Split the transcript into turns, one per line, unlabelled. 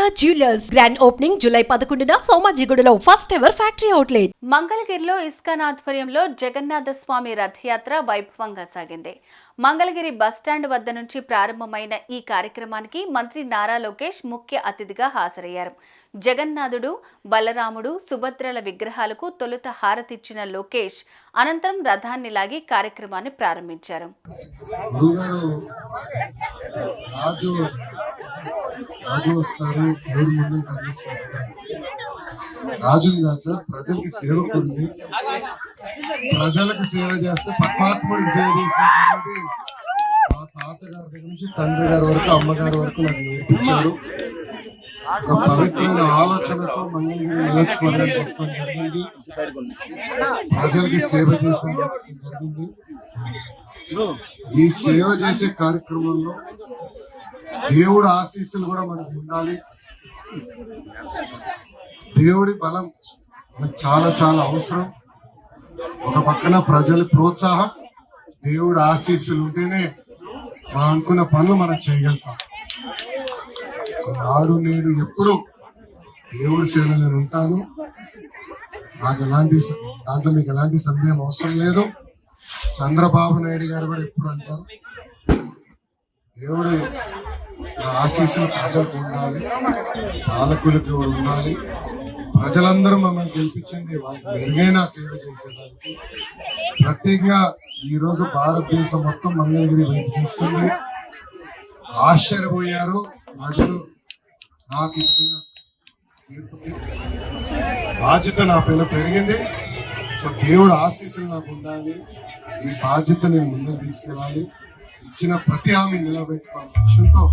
Sharada jewellers grand opening July పదకొండున సోమాజిగూడలో first ever factory outlet
మంగళగిరిలో ఇస్కాన్ ఆధ్వర్యంలో జగన్నాథ స్వామి రథయాత్ర వైభవంగా సాగింది. మంగళగిరి బస్టాండ్ వద్ద నుంచి ప్రారంభమైన ఈ కార్యక్రమానికి మంత్రి నారా లోకేష్ ముఖ్య అతిథిగా హాజరయ్యారు. జగన్నాథుడు బలరాముడు సుభద్రల విగ్రహాలకు తొలుత హారతిచ్చిన లోకేష్ అనంతరం రథాన్ని లాగి కార్యక్రమాన్ని ప్రారంభించారు.
రాజు వస్తారు దేవుడు ముందు కనిపిస్తారు. రాజుని కాదు సార్ ప్రజలకి సేవకుడిని. ప్రజలకు సేవ చేస్తే పరమాత్ముడికి సేవ చేసినటువంటి మా తాతగారి దగ్గర నుంచి తండ్రి గారి వరకు అమ్మగారి వరకు నాకు నేర్పించారు. ఒక పవిత్రమైన ఆలోచనతో మంగళగిరి నియోజకవర్గానికి వస్తాం జరిగింది. ప్రజలకి సేవ చేసిన జరిగింది. ఈ సేవ చేసే కార్యక్రమంలో దేవుడు ఆశీస్సులు కూడా మనకు ఉండాలి. దేవుడి బలం మనకు చాలా చాలా అవసరం. ఒక పక్కన ప్రజల ప్రోత్సాహం దేవుడు ఆశీస్సులు ఉంటేనే మనం అనుకున్న పనులు మనం చేయగలుగుతాం. నాడు నేడు ఎప్పుడు దేవుడి సేవలో నేను ఉంటాను. నాకు ఎలాంటి దాంట్లో మీకు ఎలాంటి సందేహం అవసరం లేదు. చంద్రబాబు నాయుడు గారు కూడా ఎప్పుడు అంటారు దేవుడి ఆశీస్సులు ప్రజలకు ఉండాలి. పాలకులకు ఉండాలి. ప్రజలందరూ మమ్మల్ని గెలిపించింది వాళ్ళకి మెరుగైన సేవ చేసేదానికి. ప్రత్యేకంగా ఈరోజు భారతదేశం మొత్తం మంగళగిరి వైపు చూస్తుంది. ఆశ్చర్యపోయారు. ప్రజలు నాకు ఇచ్చిన బాధ్యత నా పైన పెరిగింది. సో దేవుడు ఆశీస్సులు నాకు ఉండాలి. ఈ బాధ్యత నేను ముందుకు తీసుకెళ్ళాలి. ఇచ్చిన ప్రతి హామీ నిలబెట్టుకోవాలి లక్ష్యంతో